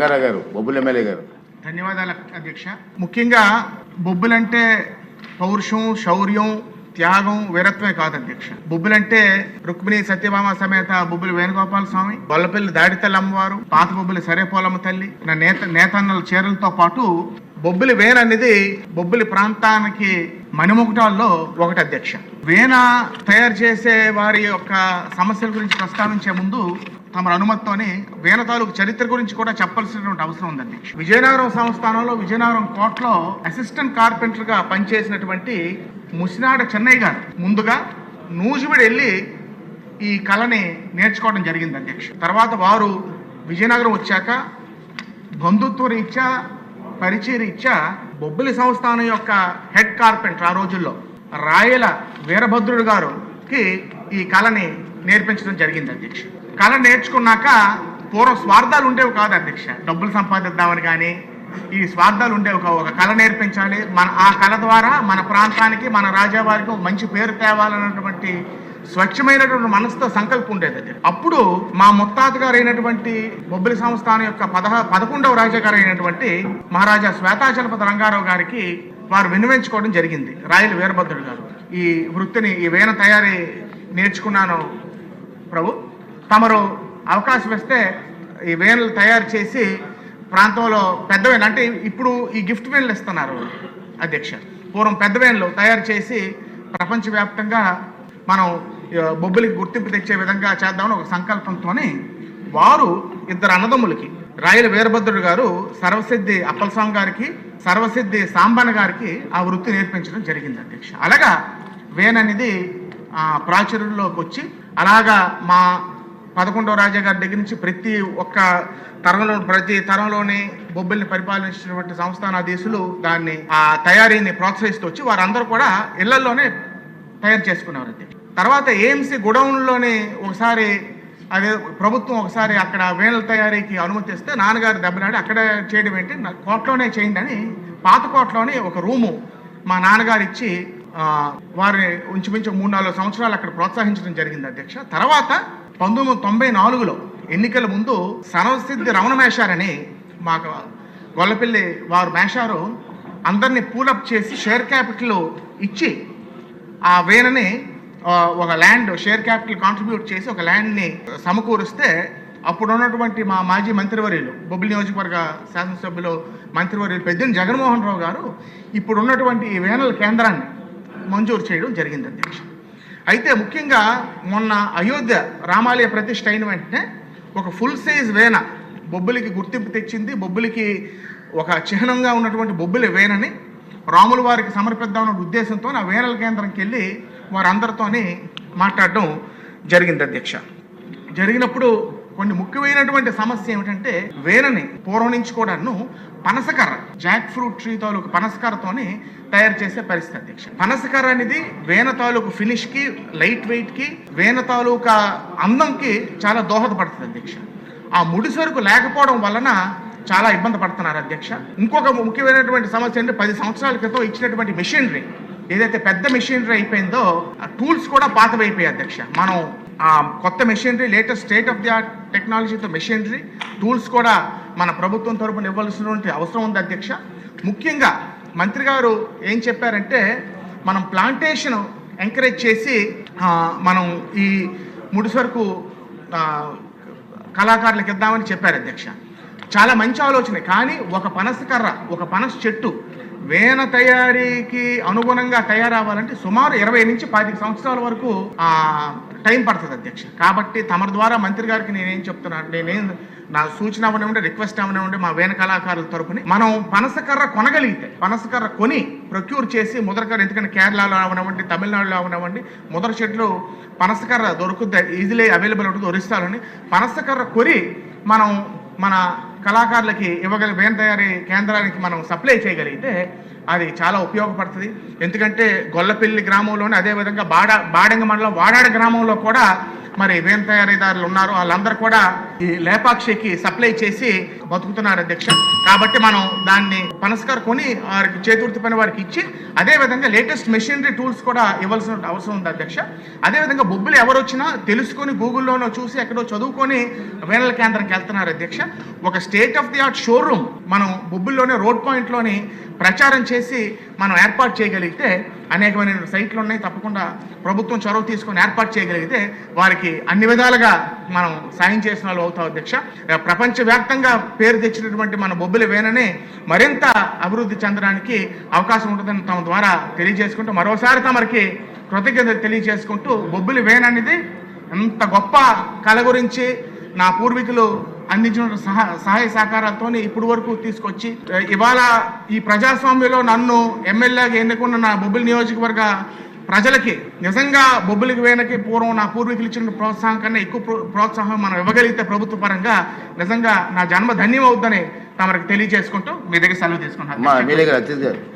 రంగారావు గారు బొబ్బుల ఎమ్మెల్యే గారు. ధన్యవాదాలు అధ్యక్ష. ముఖ్యంగా బొబ్బులంటే పౌరుషం శౌర్యం త్యాగం వీరత్వమే కాదు అధ్యక్ష. బొబ్బులంటే రుక్మిణి సత్యభామ సమేత బొబ్బులు వేణుగోపాల స్వామి బొల్లపల్లి దాడితల్లి అమ్మవారు పాత బొబ్బులు సరేపోలమ్మ తల్లి నా నేత నేతన్నల చీరలతో పాటు బొబ్బిలి వేన అనేది బొబ్బిలి ప్రాంతానికి మణిముకుటాల్లో ఒకటి అధ్యక్ష. వేన తయారు చేసే వారి యొక్క సమస్యల గురించి ప్రస్తావించే ముందు తమ అనుమతితోని వేల తాలూకు చరిత్ర గురించి కూడా చెప్పాల్సినటువంటి అవసరం ఉందండి. విజయనగరం సంస్థానంలో విజయనగరం కోర్టులో అసిస్టెంట్ కార్పెంటర్గా పనిచేసినటువంటి ముసినాడ చెన్నయ్య గారు ముందుగా నూజిబిడి వెళ్ళి ఈ కళని నేర్చుకోవడం జరిగింది అధ్యక్ష. తర్వాత వారు విజయనగరం వచ్చాక బంధుత్వ రీత్యా పరిచయ రీత్యా బొబ్బిలి సంస్థానం యొక్క హెడ్ కార్పెంటర్ ఆ రోజుల్లో రాయల వీరభద్రుడు గారుకి ఈ కళని నేర్పించడం జరిగింది అధ్యక్ష. కళ నేర్చుకున్నాక పూర్వం స్వార్థాలు ఉండేవి కాదు అధ్యక్ష. డబ్బులు సంపాదిద్దామని కానీ ఈ స్వార్థాలు ఉండేవి కావు ఒక కళ నేర్పించాలి. మన ఆ కళ ద్వారా మన ప్రాంతానికి మన రాజావారికి ఒక మంచి పేరు తేవాలన్నటువంటి స్వచ్ఛమైనటువంటి మనసుతో సంకల్పం ఉండేది అప్పుడు మా ముత్తాత గారు అయినటువంటి బొబ్బిలి సంస్థానం యొక్క పదహ పదకొండవ రాజాగారు అయినటువంటి మహారాజా శ్వేతాచలపతి రంగారావు గారికి వారు వినిపించుకోవడం జరిగింది. రాయల వీరభద్రుడు గారు. ఈ వృత్తిని ఈ వేణ తయారీ నేర్చుకున్నాను ప్రభు. తమరు అవకాశం ఇస్తే ఈ వేణలు తయారు చేసి ప్రాంతంలో పెద్ద వేణలు అంటే ఇప్పుడు ఈ గిఫ్ట్ వేణలు ఇస్తున్నారు అధ్యక్ష. పూర్వం పెద్ద వేణలు తయారు చేసి ప్రపంచవ్యాప్తంగా మనం బొబ్బులకి బొబ్బిలికి గుర్తింపు తెచ్చే విధంగా చేద్దామని ఒక సంకల్పంతో వారు ఇద్దరు అన్నదమ్ములకి రాయల వీరభద్రుడు గారు సర్వసిద్ధి అప్పలస్వామి గారికి సర్వసిద్ధి సాంబన్న గారికి ఆ వృత్తి నేర్పించడం జరిగింది అధ్యక్ష. అలాగా వేన్ అనేది ప్రాచుర్యంలోకి వచ్చి అలాగా మా పదకొండవ రాజా గారి దగ్గర నుంచి ప్రతి ఒక్క తరంలో ప్రతి తరంలోనే బొబ్బిల్ని పరిపాలించినటువంటి సంస్థానాధీశులు దాన్ని ఆ తయారీని ప్రోత్సహిస్తూ వచ్చి వారందరూ కూడా ఇళ్ళలోనే తయారు చేసుకున్నారు అది తర్వాత ఏఎంసీ గొడౌన్లోనే ఒకసారి అదే ప్రభుత్వం ఒకసారి అక్కడ వేణల తయారీకి అనుమతిస్తే నాన్నగారు దెబ్బలాడి అక్కడ చేయడం ఏంటి? నా చేయండి అని పాత కోట్లోనే ఒక రూము మా నాన్నగారు ఇచ్చి వారిని ఉంచుమించు మూడు నాలుగు సంవత్సరాలు అక్కడ ప్రోత్సహించడం జరిగింది అధ్యక్ష. తర్వాత పంతొమ్మిది తొంభై నాలుగులో ఎన్నికల ముందు సర్వసిద్ధి రమణ మేషారని మాకు గొల్లపల్లి వారు మేషారు అందరినీ పూలప్ చేసి షేర్ క్యాపిటల్ ఇచ్చి ఆ వేనని ఒక ల్యాండ్ షేర్ క్యాపిటల్ కాంట్రిబ్యూట్ చేసి ఒక ల్యాండ్ని సమకూరిస్తే అప్పుడు ఉన్నటువంటి మా మాజీ మంత్రివర్యులు బొబ్బిలి నియోజకవర్గ శాసనసభ్యులు మంత్రివర్యులు పెద్దని జగన్మోహన్ రావు గారు ఇప్పుడు ఉన్నటువంటి ఈ వేనల కేంద్రాన్ని మంజూరు చేయడం జరిగింది అధ్యక్ష. అయితే ముఖ్యంగా మొన్న అయోధ్య రామాలయ ప్రతిష్ఠ అయిన వెంటనే ఒక ఫుల్ సైజ్ వేన బొబ్బిలికి గుర్తింపు తెచ్చింది. బొబ్బులకి ఒక చిహ్నంగా ఉన్నటువంటి బొబ్బిలి వేనని రాముల వారికి సమర్పిద్దామన్న ఉద్దేశంతో ఆ వేనల కేంద్రంకి వెళ్ళి వారందరితోని మాట్లాడడం జరిగింది అధ్యక్ష. జరిగినప్పుడు కొన్ని ముఖ్యమైనటువంటి సమస్య ఏమిటంటే వేనని పూర్వం నుంచి కూడాను పనసకర్ర జాక్ ఫ్రూట్ ట్రీ తాలూకు పనసకర్రతోనే తయారు చేసే పరిస్థితి అధ్యక్ష. పనసకర్ర అనేది వేన తాలూకు ఫినిష్కి లైట్ వెయిట్కి వేన తాలూకా అందంకి చాలా దోహదపడుతుంది అధ్యక్ష. ఆ ముడి సరుకు లేకపోవడం వలన చాలా ఇబ్బంది పడుతున్నారు అధ్యక్ష. ఇంకొక ముఖ్యమైనటువంటి సమస్య అంటే పది సంవత్సరాల క్రితం ఇచ్చినటువంటి మెషినరీ ఏదైతే పెద్ద మెషినరీ అయిపోయిందో ఆ టూల్స్ కూడా పాతవైపోయాయి అధ్యక్ష. మనం కొత్త machinery latest state of the art టెక్నాలజీతో మెషినరీ టూల్స్ కూడా మన ప్రభుత్వం తరపున ఇవ్వాల్సినటువంటి అవసరం ఉంది అధ్యక్ష. ముఖ్యంగా మంత్రి గారు ఏం చెప్పారంటే మనం ప్లాంటేషన్ ఎంకరేజ్ చేసి మనం ఈ ముడి సరుకు కళాకారులకు ఇద్దామని చెప్పారు అధ్యక్ష. చాలా మంచి ఆలోచన కానీ ఒక పనస కర్ర ఒక పనస చెట్టు వేన తయారీకి అనుగుణంగా తయారవ్వాలంటే సుమారు ఇరవై నుంచి పాతిక సంవత్సరాల వరకు టైం పడుతుంది అధ్యక్ష. కాబట్టి తమరి ద్వారా మంత్రి గారికి నేనేం చెప్తున్నాను నేనేం నా సూచన అవనివ్వండి రిక్వెస్ట్ అవనివ్వండి మా వేన కళాకారుల తరపుని మనం పనసకర్ర కొనగలిగితే పనసకర్ర కొని ప్రొక్యూర్ చేసి ముదరకర్ర ఎందుకంటే కేరళలో అవనివ్వండి తమిళనాడులో అవనివ్వండి ముదర చెట్లు పనసకర్ర దొరుకుద్ది ఈజీలీ అవైలబుల్ ఉంటుంది ఒరిస్తాలని పనసకర్ర కొని మనం మన కళాకారులకి ఇవ్వగల వేన తయారీ కేంద్రానికి మనం సప్లై చేయగలిగితే అది చాలా ఉపయోగపడుతుంది. ఎందుకంటే గొల్లపల్లి గ్రామంలోనే అదేవిధంగా బాడ బాడంగ మండలం వాడాడ గ్రామంలో కూడా మరి వేన తయారీదారులు ఉన్నారు. వాళ్ళందరూ కూడా ఈ లేపాక్షికి సప్లై చేసి బతుకుతున్నారు అధ్యక్ష. కాబట్టి మనం దాన్ని పనస్కార్ కొని వారికి చేతుర్తి పని వారికి ఇచ్చి అదే విధంగా లేటెస్ట్ మెషినరీ టూల్స్ కూడా ఇవ్వాల్సిన అవసరం ఉంది అధ్యక్ష. అదే విధంగా బొబ్బులు ఎవరు వచ్చినా తెలుసుకొని గూగుల్లోనో చూసి ఎక్కడో చదువుకొని వేనల కేంద్రంకి వెళ్తున్నారు అధ్యక్ష. ఒక state of the art showroom మనం బొబ్బుల్లోనే రోడ్ పాయింట్లోని ప్రచారం చేసి మనం ఏర్పాటు చేయగలిగితే అనేకమైన సైట్లు ఉన్నాయి. తప్పకుండా ప్రభుత్వం చొరవ తీసుకొని ఏర్పాటు చేయగలిగితే వారికి అన్ని విధాలుగా మనం సాయం చేసిన వాళ్ళు అవుతావు అధ్యక్ష. ప్రపంచవ్యాప్తంగా పేరు తెచ్చినటువంటి మన బొబ్బిలి వేనని మరింత అభివృద్ధి చెందడానికి అవకాశం ఉంటుందని తమ ద్వారా తెలియజేసుకుంటూ మరోసారి తమరికి కృతజ్ఞత తెలియజేసుకుంటూ బొబ్బిలి వేన్ అనేది ఎంత గొప్ప కళ గురించి నా పూర్వీకులు అందించిన సహా సహాయ సహకారాలతో ఇప్పటి వరకు తీసుకొచ్చి ఇవాళ ఈ ప్రజాస్వామ్యంలో నన్ను ఎమ్మెల్యేగా ఎన్నుకున్న నా బొబ్బిలి నియోజకవర్గ ప్రజలకి నిజంగా బొబ్బిలికి వేనకి పూర్వం నా పూర్వీకులు ఇచ్చిన ప్రోత్సాహం కన్నా ఎక్కువ ప్రోత్సాహం మనం ఇవ్వగలిగితే ప్రభుత్వ పరంగా నిజంగా నా జన్మ ధన్యం అవుద్దని తమరికి తెలియజేసుకుంటూ మీ దగ్గర సెలవు తీసుకుంటాను